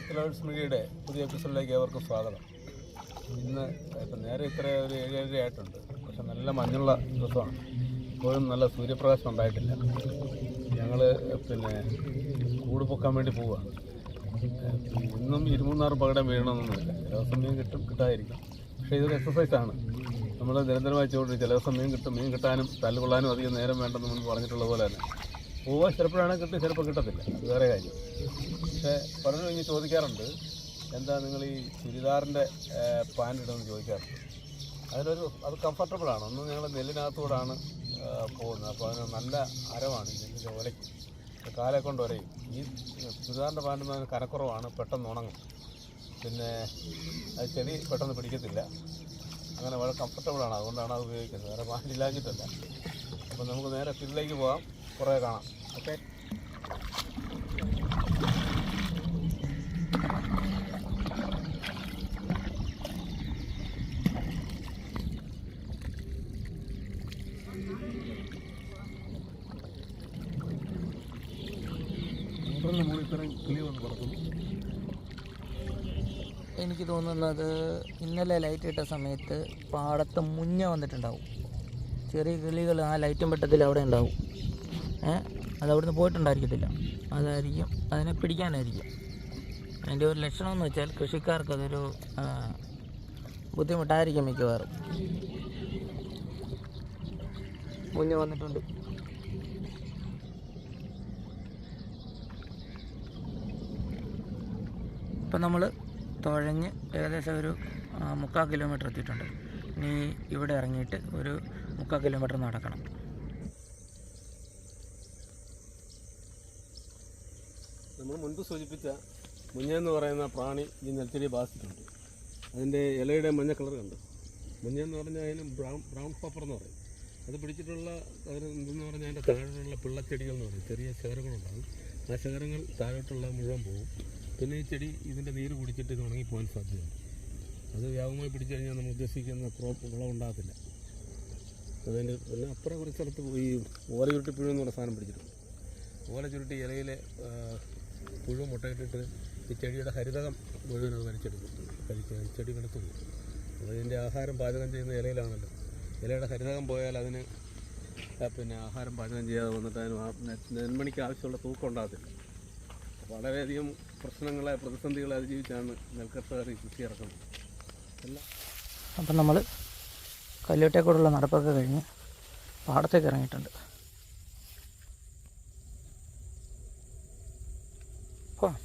എത്തലോട്സ് മീഡിയയുടെ പുതിയ എപ്പിസോഡിലേക്ക് ഏവർക്കും സ്വാഗതം. ഇന്ന് ഇപ്പം നേരെ ഇത്ര ഒരു ഏഴ് ഏഴര ആയിട്ടുണ്ട്. പക്ഷെ നല്ല മഞ്ഞുള്ള ദിവസമാണ്. ഇപ്പോഴും നല്ല സൂര്യപ്രകാശം ഉണ്ടായിട്ടില്ല. ഞങ്ങൾ പിന്നെ കൂട് പൊക്കാൻ വേണ്ടി പോവുകയാണ് ഇന്നും ഇരുമൂന്നാറ് പകടം വീഴണമെന്നൊന്നുമില്ല ചില സമയം കിട്ടും കിട്ടാതിരിക്കും. പക്ഷേ ഇതൊരു എക്സസൈസാണ് നമ്മൾ നിരന്തരമായി ചോദിച്ചു ചില സമയം കിട്ടും മീൻ കിട്ടാനും തല്ലുകൊള്ളാനും അധികം നേരം വേണ്ടെന്ന് മുൻപ് പറഞ്ഞിട്ടുള്ള പോലെ തന്നെ പോവുക ചിലപ്പോഴാണ് കിട്ടും ചിലപ്പോൾ കിട്ടത്തില്ല. അത് വേറെ കാര്യം. പക്ഷേ പലരും ഇനി ചോദിക്കാറുണ്ട് എന്താ നിങ്ങൾ ഈ ചുരിദാറിന്റെ പാന്റ് ഇടുമെന്ന് ചോദിക്കാറുണ്ട്. അതിലൊരു അത് കംഫർട്ടബിൾ ആണ്. ഒന്ന് ഞങ്ങൾ നെല്ലിനകത്തൂടാണ് പോകുന്നത്. അപ്പോൾ അതിന് നല്ല അരമാണ് ഈ നെല്ലിന്റെ ഒലയ്ക്ക്. കാലെ കൊണ്ട് ഒരയും ഈ ചുരിദാറിന്റെ പാന്റ് പറഞ്ഞാൽ കനക്കുറവാണ് പെട്ടെന്ന് ഉണങ്ങും. പിന്നെ അത് ചെടി പെട്ടെന്ന് പിടിക്കത്തില്ല. അങ്ങനെ വളരെ കംഫർട്ടബിളാണ് അതുകൊണ്ടാണ് അത് ഉപയോഗിക്കുന്നത്. വേറെ പാന്റ് ഇല്ലാഞ്ഞിട്ടല്ല. അപ്പോൾ നമുക്ക് നേരെ ഫീൽഡിലേക്ക് പോകാം. കുറേ കാണാം. പറക്കുന്നു എനിക്ക് തോന്നുന്നത് ഇന്നലെ ലൈറ്റ് ഇട്ട സമയത്ത് പാടത്ത് മുഞ്ഞ വന്നിട്ടുണ്ടാവും. ചെറിയ കിളികൾ ആ ലൈറ്റും വെട്ടത്തിൽ അവിടെ ഉണ്ടാവും. ഏ? അത് അവിടുന്ന് പോയിട്ടുണ്ടായിരിക്കത്തില്ല. അതായിരിക്കും. അതിനെ പിടിക്കാനായിരിക്കും. അതിന്റെ ഒരു ലക്ഷണം എന്ന് വെച്ചാൽ കൃഷിക്കാർക്ക് അതൊരു ബുദ്ധിമുട്ടായിരിക്കും മിക്കവാറും. മുന്നേ വന്നിട്ടുണ്ട്. ഇപ്പം നമ്മൾ തുഴഞ്ഞ് ഏകദേശം ഒരു മുക്കാൽ കിലോമീറ്റർ എത്തിയിട്ടുണ്ട്. ഇനി ഇവിടെ ഇറങ്ങിയിട്ട് ഒരു മുക്കാൽ കിലോമീറ്റർ നടക്കണം. നമ്മൾ മുൻപ് സൂചിപ്പിച്ച മുഞ്ഞെന്ന് പറയുന്ന പ്രാണി ഈ നെൽച്ചെടി ബാധിച്ചിട്ടുണ്ട്. അതിന്റെ ഇലയുടെ മഞ്ഞ കളർ കണ്ടു. മുഞ്ഞെന്ന് പറഞ്ഞാൽ അതിന് ബ്രൗൺ ബ്രൗൺ പേപ്പർ എന്ന് പറയും. അത് പിടിച്ചിട്ടുള്ള അതിന് എന്തെന്ന് പറഞ്ഞാൽ അതിന്റെ താഴെയുള്ള പിള്ളച്ചെടികൾ എന്ന് പറയും. ചെറിയ ശകരങ്ങളുണ്ടാകും ആ ശകരങ്ങൾ താഴോട്ടുള്ള മുഴുവൻ പോകും പിന്നെ ഈ ചെടി ഇതിന്റെ നീര് കുടിച്ചിട്ട് ഇത് ഉണങ്ങിപ്പോകാൻ സാധ്യതയുണ്ട്. അത് വ്യാപകമായി പിടിച്ചു കഴിഞ്ഞാൽ നമ്മൾ ഉദ്ദേശിക്കുന്ന ക്രോപ്പ് വിളവുണ്ടാകത്തില്ല അതിന്റെ പിന്നെ അപ്പുറം കുറച്ച് സ്ഥലത്ത് ഈ ഓല ചുരുട്ടി പുഴു പറഞ്ഞ സാധനം പിടിച്ചിട്ടുണ്ട്. ഓല ചുരുട്ടി ഇലയിലെ പുഴു മുട്ടയിട്ടിട്ട് ഈ ചെടിയുടെ ഹരിതകം മുഴുവൻ അത് വലിച്ചെടുക്കും കഴിക്കാൻ ചെടി കിടത്തുന്നു അപ്പോൾ ഇതിന്റെ ആഹാരം പാചകം ചെയ്യുന്ന ഇലയിലാണല്ലോ. ഇലയുടെ ഹരിതകം പോയാൽ അതിന് പിന്നെ ആഹാരം പാചകം ചെയ്യാതെ വന്നിട്ട് അതിന് നെന്മണിക്ക് ആവശ്യമുള്ള തൂക്കം ഉണ്ടാകത്തില്ല. വളരെയധികം പ്രശ്നങ്ങളെ പ്രതിസന്ധികളെ അതിജീവിച്ചാണ് നെൽകർഷകർ ഈ കൃഷി ഇറക്കുന്നത്. അല്ല അപ്പം നമ്മൾ കല്യോട്ടേക്കൂടുള്ള നടപ്പൊക്കെ കഴിഞ്ഞ് പാടത്തേക്ക് ഇറങ്ങിയിട്ടുണ്ട് പോവാം.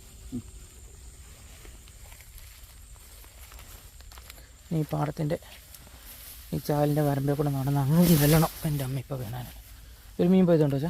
ഈ പാടത്തിന്റെ ഈ ചാലിന്റെ വരമ്പിൽ കൂടെ നടന്ന് അങ്ങ് ചെല്ലണം എന്റെ അമ്മ ഇപ്പോൾ വേണാനാണ്. ഒരു മീൻ പോയതുണ്ടോ ചാ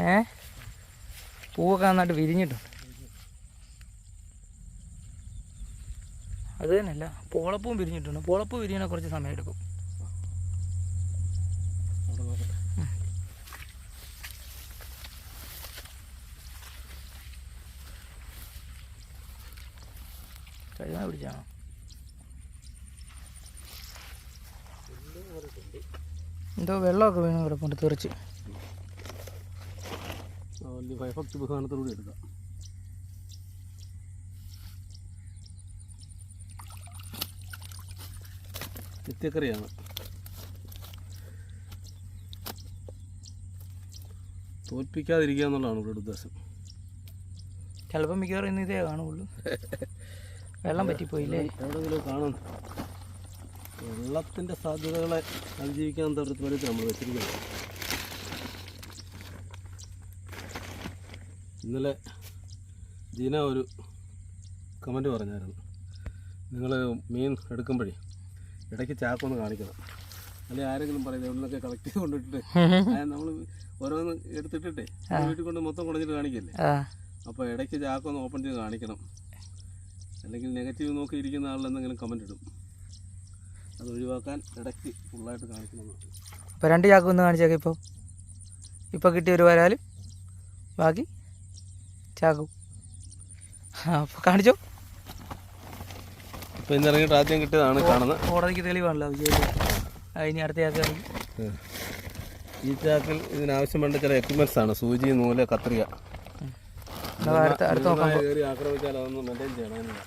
ഏ? പൂവൊക്കെ നന്നായിട്ട് വിരിഞ്ഞിട്ടുണ്ട്. അത് തന്നെയല്ല പോളപ്പൂവും വിരിഞ്ഞിട്ടുണ്ട്. പോളപ്പൂ വിരിയണ കുറച്ച് സമയം എടുക്കും. പിടിച്ചാണോ? എന്തോ വെള്ളമൊക്കെ വീണ് കിടപ്പുണ്ട് തെറിച്ച്. ആ ഫയർഫോക്സ് ഭയഭക്തി ബഹുമാനത്തോടുകൂടി എടുക്കാം. നിത്യക്കറിയാണ്. തോൽപ്പിക്കാതിരിക്കുക എന്നുള്ളതാണ് ഇവിടെ ഉദ്ദേശം. ചിലപ്പോൾ മിക്കവാറും ഇന്ന് ഇതേ കാണുള്ളൂ. വെള്ളം പറ്റിപ്പോയില്ലേ? എവിടെയെങ്കിലും കാണും. വെള്ളത്തിന്റെ സാധ്യതകളെ അതിജീവിക്കാൻ തരത്തിൽ നമ്മൾ വെച്ചിരിക്കുന്നത്? ഇന്നലെ ജീന ഒരു കമന്റ് പറഞ്ഞായിരുന്നു. നിങ്ങൾ മീൻ എടുക്കുമ്പോഴേ ഇടയ്ക്ക് ചാക്കൊന്ന് കാണിക്കണം. അല്ലെങ്കിൽ ആരെങ്കിലും പറയുന്നത് എവിടെ നിന്നൊക്കെ കളക്ട് ചെയ്ത് കൊണ്ടിട്ടിട്ട്. നമ്മൾ ഓരോന്ന് എടുത്തിട്ടിട്ടേ വീട്ടിൽ കൊണ്ട് മൊത്തം കൊണ്ടിട്ട് കാണിക്കല്ലേ? അപ്പോൾ ഇടയ്ക്ക് ചാക്കൊന്ന് ഓപ്പൺ ചെയ്ത് കാണിക്കണം. അല്ലെങ്കിൽ നെഗറ്റീവ് നോക്കി ഇരിക്കുന്ന ആളിൽ എന്തെങ്കിലും കമന്റ് ഇടും. അത് ഒഴിവാക്കാൻ ഇടയ്ക്ക് ഫുള്ളായിട്ട് കാണിക്കണം. ഇപ്പോൾ രണ്ട് ചാക്കൊന്ന് കാണിച്ചേക്കാം ഇപ്പോൾ ഇപ്പോൾ കിട്ടിയ ഒരു വരാലും. ബാക്കി? ചാക്കും അപ്പോൾ കാണിച്ചോ. അപ്പോൾ ഇന്ന് ഇറങ്ങിയിട്ട് ആദ്യം കിട്ടിയതാണ് കാണുന്നത്. കോടതിക്ക് തെളിവാണല്ലോ വിജയ് ഇനി അടുത്ത ചാക്ക് കാണിക്കും ഈ ചാക്കിൽ ഇതിനാവശ്യം വേണ്ട ചില എക്യുപ്മെന്റ്സ് ആണ്. സൂചി നൂൽ കത്രിക. അടുത്ത അടുത്ത നോക്കാം മൃഗങ്ങളെ കയറി ആക്രമിച്ചാൽ അതൊന്ന് മെയിന്റെയിൻ ചെയ്യണം എന്നതാ.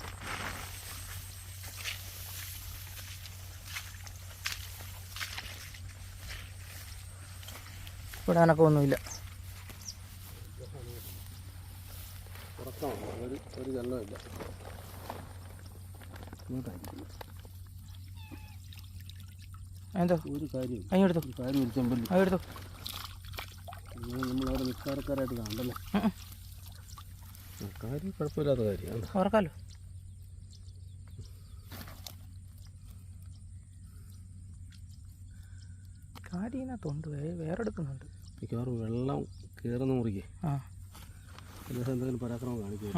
ഇവിടെ ഉറക്കമാണ് ഒരു ഒരു ഇങ്ങോട്ടായിരിക്കുന്നു. എന്തോ? ഒരു കാര്യം അതിന് കാര്യം ഒരു ചെമ്പല്ലി. അത് നമ്മൾ നമ്മളവിടെ നിൽക്കാറക്കാരായിട്ട് കാണണ്ടല്ലേ. കാര്യം കുഴപ്പമില്ലാത്ത കാര്യമാണ്. ഉറക്കാലോ? വേ- വേറെ എടുക്കുന്നുണ്ട് മിക്കവാറും വെള്ളം കയറുന്ന മുറിക്ക്. ആ. അദ്ദേഹം എന്തെങ്കിലും പരാക്രമം കാണിക്കും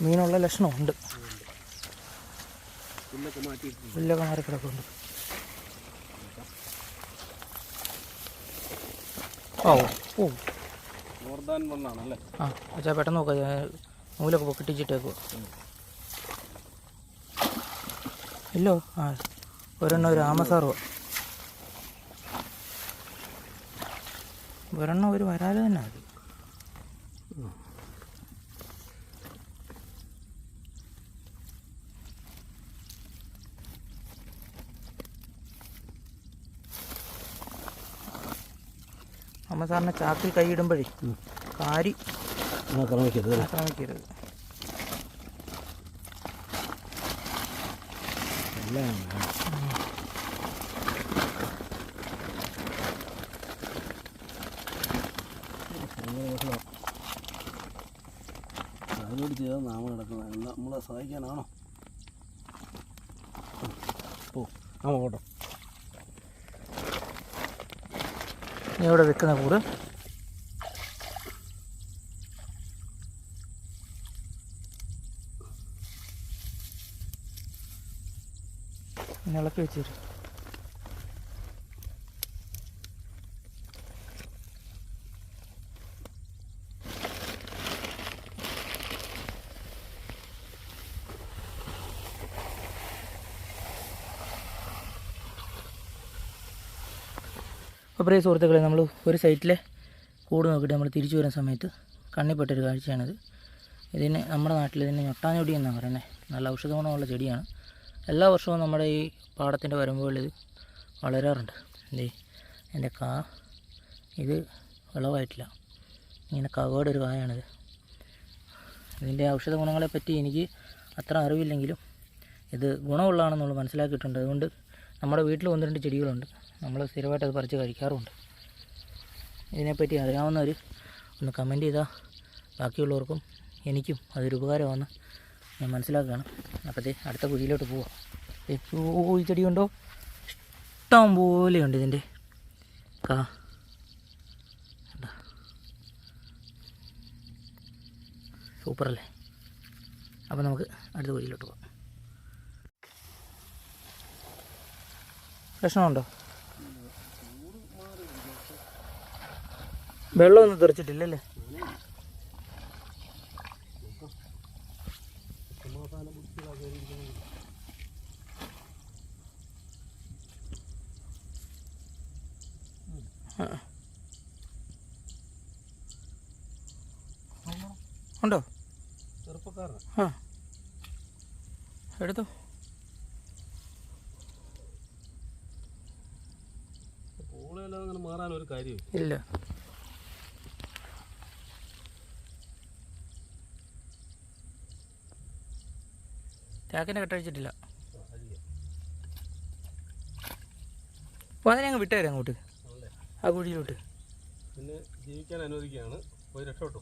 മീനുള്ള ലക്ഷണമുണ്ട്. പുല്ലൊക്കെ മാറി കിടക്കുന്നുണ്ട് ഓ ഓ. ആ അച്ഛാ പെട്ടെന്ന് നോക്കാം. നൂലൊക്കെ പൊക്കിട്ടിച്ചിട്ടേക്കുക ഇല്ലോ? ആ ഒരെണ്ണം ഒരു ആമസാറുവ. ഒരെണ്ണം ഒരു വരാൽ തന്നെ അത് ആമസാറിനെ ചാക്കിൽ കൈയിടുമ്പോഴേ കാരി ആക്രമിക്കരുത് ആക്രമിക്കരുത്. എല്ലാം അതിനോട് ചെയ്താൽ നാമ നടക്കുന്നത് നമ്മളെ സഹായിക്കാനാണോ? പോ ആ ഓട്ടോ നീ എവിടെ വെക്കുന്ന കൂട് ഇളക്കി വെച്ചേരും അപ്പോൾ സുഹൃത്തുക്കളെ നമ്മൾ ഒരു സൈറ്റിലെ കൂട് നോക്കിയിട്ട് നമ്മൾ തിരിച്ചു വരുന്ന സമയത്ത് കണ്ണിപ്പെട്ടൊരു കാഴ്ചയാണിത്. ഇതിന് നമ്മുടെ നാട്ടിൽ ഇതിന് ഞൊട്ടാഞ്ഞൊടി എന്നാണ് പറയുന്നത് നല്ല ഔഷധ ഗുണമുള്ള ചെടിയാണ്. എല്ലാ വർഷവും നമ്മുടെ ഈ പാടത്തിന്റെ വരുമ്പോൾ ഇത് വളരാറുണ്ട്. എന്തേ എന്റെ കാ ഇത് വിളവായിട്ടില്ല. ഇങ്ങനെ കവേടെ ഒരു കായാണിത്. ഇതിന്റെ ഔഷധ ഗുണങ്ങളെപ്പറ്റി എനിക്ക് അത്ര അറിവില്ലെങ്കിലും ഇത് ഗുണമുള്ളതാണെന്നുള്ളത് മനസ്സിലാക്കിയിട്ടുണ്ട്. അതുകൊണ്ട് നമ്മുടെ വീട്ടിൽ ഒന്ന് രണ്ട് ചെടികളുണ്ട്. നമ്മൾ സ്ഥിരമായിട്ട് അത് പറിച്ച് കഴിക്കാറുമുണ്ട് ഇതിനെപ്പറ്റി അറിയാവുന്നവർ ഒന്ന് കമന്റ് ചെയ്താൽ ബാക്കിയുള്ളവർക്കും എനിക്കും അതൊരു ഉപകാരമാണ് ഞാൻ മനസ്സിലാക്കുകയാണ്. അപ്പോഴത്തെ അടുത്ത കുഴിയിലോട്ട് പോവാം. എപ്പോഴും ഈ ചെടിയുണ്ടോ ഇഷ്ടം പോലെയുണ്ട് ഇതിന്റെ. കാ. സൂപ്പറല്ലേ അപ്പോൾ നമുക്ക് അടുത്ത കുഴിയിലോട്ട് പോവാം. പ്രശ്നമുണ്ടോ? വെള്ളമൊന്നും തെറിച്ചിട്ടില്ലല്ലേ. ഉണ്ടോ? ആ. എടുത്തോ. കാര്യമില്ല. ഇല്ല. ചാക്കിനെ കെട്ടഴിച്ചിട്ടില്ല അപ്പോൾ അതിനെ അങ്ങ് വിട്ടേരെ അങ്ങോട്ട്. ആ കുഴിയിലോട്ട്. പിന്നെ ജീവിക്കാൻ അനുവദിക്കുകയാണ്. പോയി രക്ഷപ്പെട്ടു.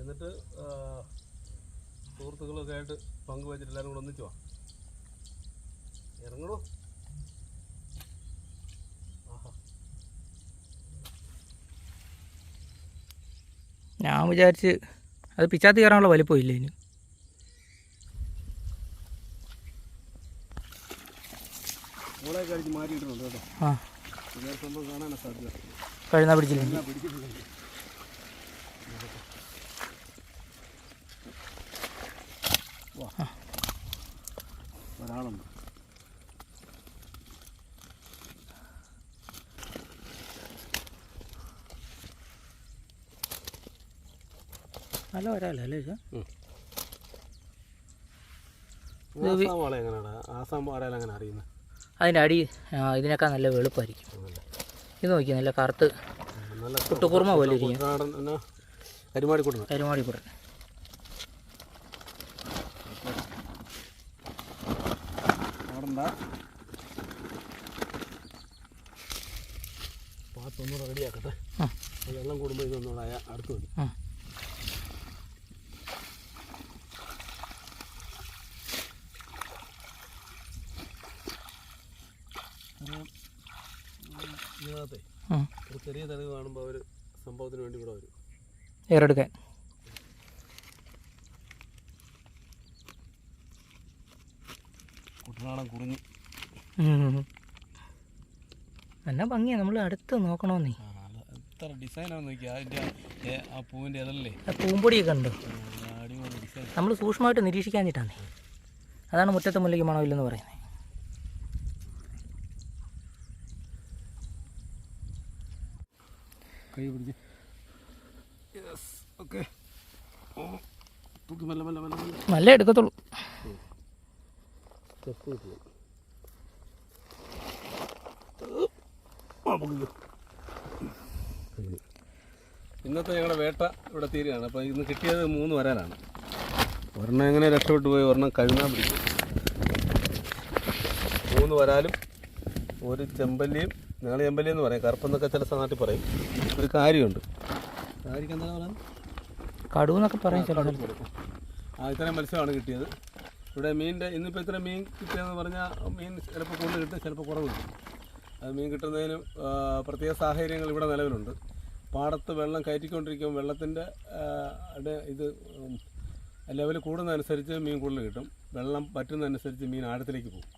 എന്നിട്ട് സുഹൃത്തുക്കളൊക്കെ ആയിട്ട് പങ്കുവച്ചിട്ട് എല്ലാവരും കൂടെ ഒന്നിച്ചു വാ. ഇറങ്ങണോ? ഞാൻ വിചാരിച്ച് അത് പിച്ചാത്തി കയറാനുള്ള വലിപ്പമില്ല ഇനി? ആ. പിടിച്ചില്ല? കഴുന്നാ ഒരാളുണ്ട് നല്ല ഒരാളല്ലേ ഇത് ആസാം പോലെ എങ്ങനെയാണ് ആസാം പോലെ അങ്ങനെ അറിയുന്നത് അതിന്റെ അടി ഇതിനേക്കാൾ നല്ല വെളുപ്പായിരിക്കും. ഇത് നോക്കി നല്ല കറുത്ത് നല്ല കുട്ടുകുറുമ പോലെ ഇരിക്കും കുട്ടനാടൻ എന്നാ കരിമാടി കൊടുക്കുന്നത് കരുമാടി പുറ ഓടണ്ട റെഡിയാക്കട്ടെ വെള്ളം കൂടുമ്പോൾ ഇതൊന്നുകൂടെ അടുത്ത് വരും ആ ഇതിനകത്തെ ആ ഒരു ചെറിയ തെളിവ് കാണുമ്പോൾ അവർ സംഭവത്തിന് വേണ്ടി ഇവിടെ വരും. ഏറെടുക്കാൻ. കുട്ടനാടൻ കുറിഞ്ഞ് എന്നാ ഭംഗിയാ നമ്മൾ അടുത്ത് നോക്കണമെന്നേ എത്ര ഡിസൈനാണ് നോക്കിയാൽ അതിന്റെ ആ പൂവിന്റെ ഇതല്ലേ ആ പൂമ്പൊടിയൊക്കെ ഉണ്ട്. നമ്മൾ സൂക്ഷ്മമായിട്ട് നിരീക്ഷിക്കാഞ്ഞിട്ടാണ് അതാണ് മുറ്റത്തെ മുല്ലയ്ക്ക് മണമില്ലെന്ന് പറയുന്നത് കൈ യെസ് ഓക്കെ തൂക്കി മെല്ലെ മെല്ലെ മെല്ലെ മെല്ലെ. നല്ല എടുക്കത്തുള്ളൂ. ഇന്നത്തെ ഞങ്ങളുടെ വേട്ട ഇവിടെ തീരുകയാണ്. അപ്പോൾ ഇന്ന് കിട്ടിയത് മൂന്ന് വരാനാണ്. ഒരെണ്ണം എങ്ങനെ രക്ഷപ്പെട്ടു പോയി ഒരെണ്ണം കഴുകാൻ പിടിക്കും മൂന്ന് വരാലും ഒരു ചെമ്പല്ലിയും ഞങ്ങൾ ചെമ്പല്ലി എന്ന് പറയും. കറുപ്പെന്നൊക്കെ ചില നാട്ടിൽ പറയും. ഒരു കാര്യമുണ്ട്. കടുവെന്നൊക്കെ പറയും ചില ആ ഇത്രയും മത്സ്യമാണ് കിട്ടിയത്. ഇവിടെ മീനിന്റെ ഇന്നിപ്പോൾ ഇത്ര മീൻ കിട്ടിയെന്ന് പറഞ്ഞാൽ മീൻ ചിലപ്പോൾ കൂടുതൽ കിട്ടും ചിലപ്പോൾ കുറവ് കിട്ടും അത് മീൻ കിട്ടുന്നതിന് പ്രത്യേക സാഹചര്യങ്ങൾ ഇവിടെ നിലവിലുണ്ട്. പാടത്ത് വെള്ളം കയറ്റിക്കൊണ്ടിരിക്കുമ്പോൾ വെള്ളത്തിന്റെ ഇത് ലെവൽ കൂടുന്നതനുസരിച്ച് മീൻ കൂടുതൽ കിട്ടും. വെള്ളം പറ്റുന്നതനുസരിച്ച് മീൻ ആഴത്തിലേക്ക് പോകും.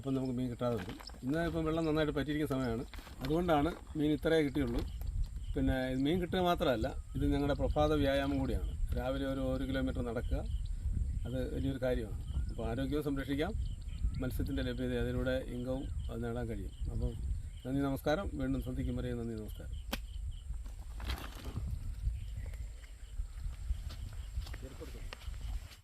അപ്പം നമുക്ക് മീൻ കിട്ടാതെ വരും ഇന്ന് ഇപ്പം വെള്ളം നന്നായിട്ട് പറ്റിയിരിക്കുന്ന സമയമാണ്. അതുകൊണ്ടാണ് മീൻ ഇത്രയേ കിട്ടിയുള്ളൂ. പിന്നെ മീൻ കിട്ടുക മാത്രമല്ല ഇത് ഞങ്ങളുടെ പ്രഭാത വ്യായാമം കൂടിയാണ്. രാവിലെ ഒരു ഒരു കിലോമീറ്റർ നടക്കുക അത് വലിയൊരു കാര്യമാണ്. അപ്പോൾ ആരോഗ്യവും സംരക്ഷിക്കാം മത്സ്യത്തിന്റെ ലഭ്യത അതിലൂടെ ഇൻകവും അത് നേടാൻ കഴിയും. അപ്പോൾ നന്ദി നമസ്കാരം. വീണ്ടും ശ്രദ്ധിക്കും വരെ നന്ദി നമസ്കാരം.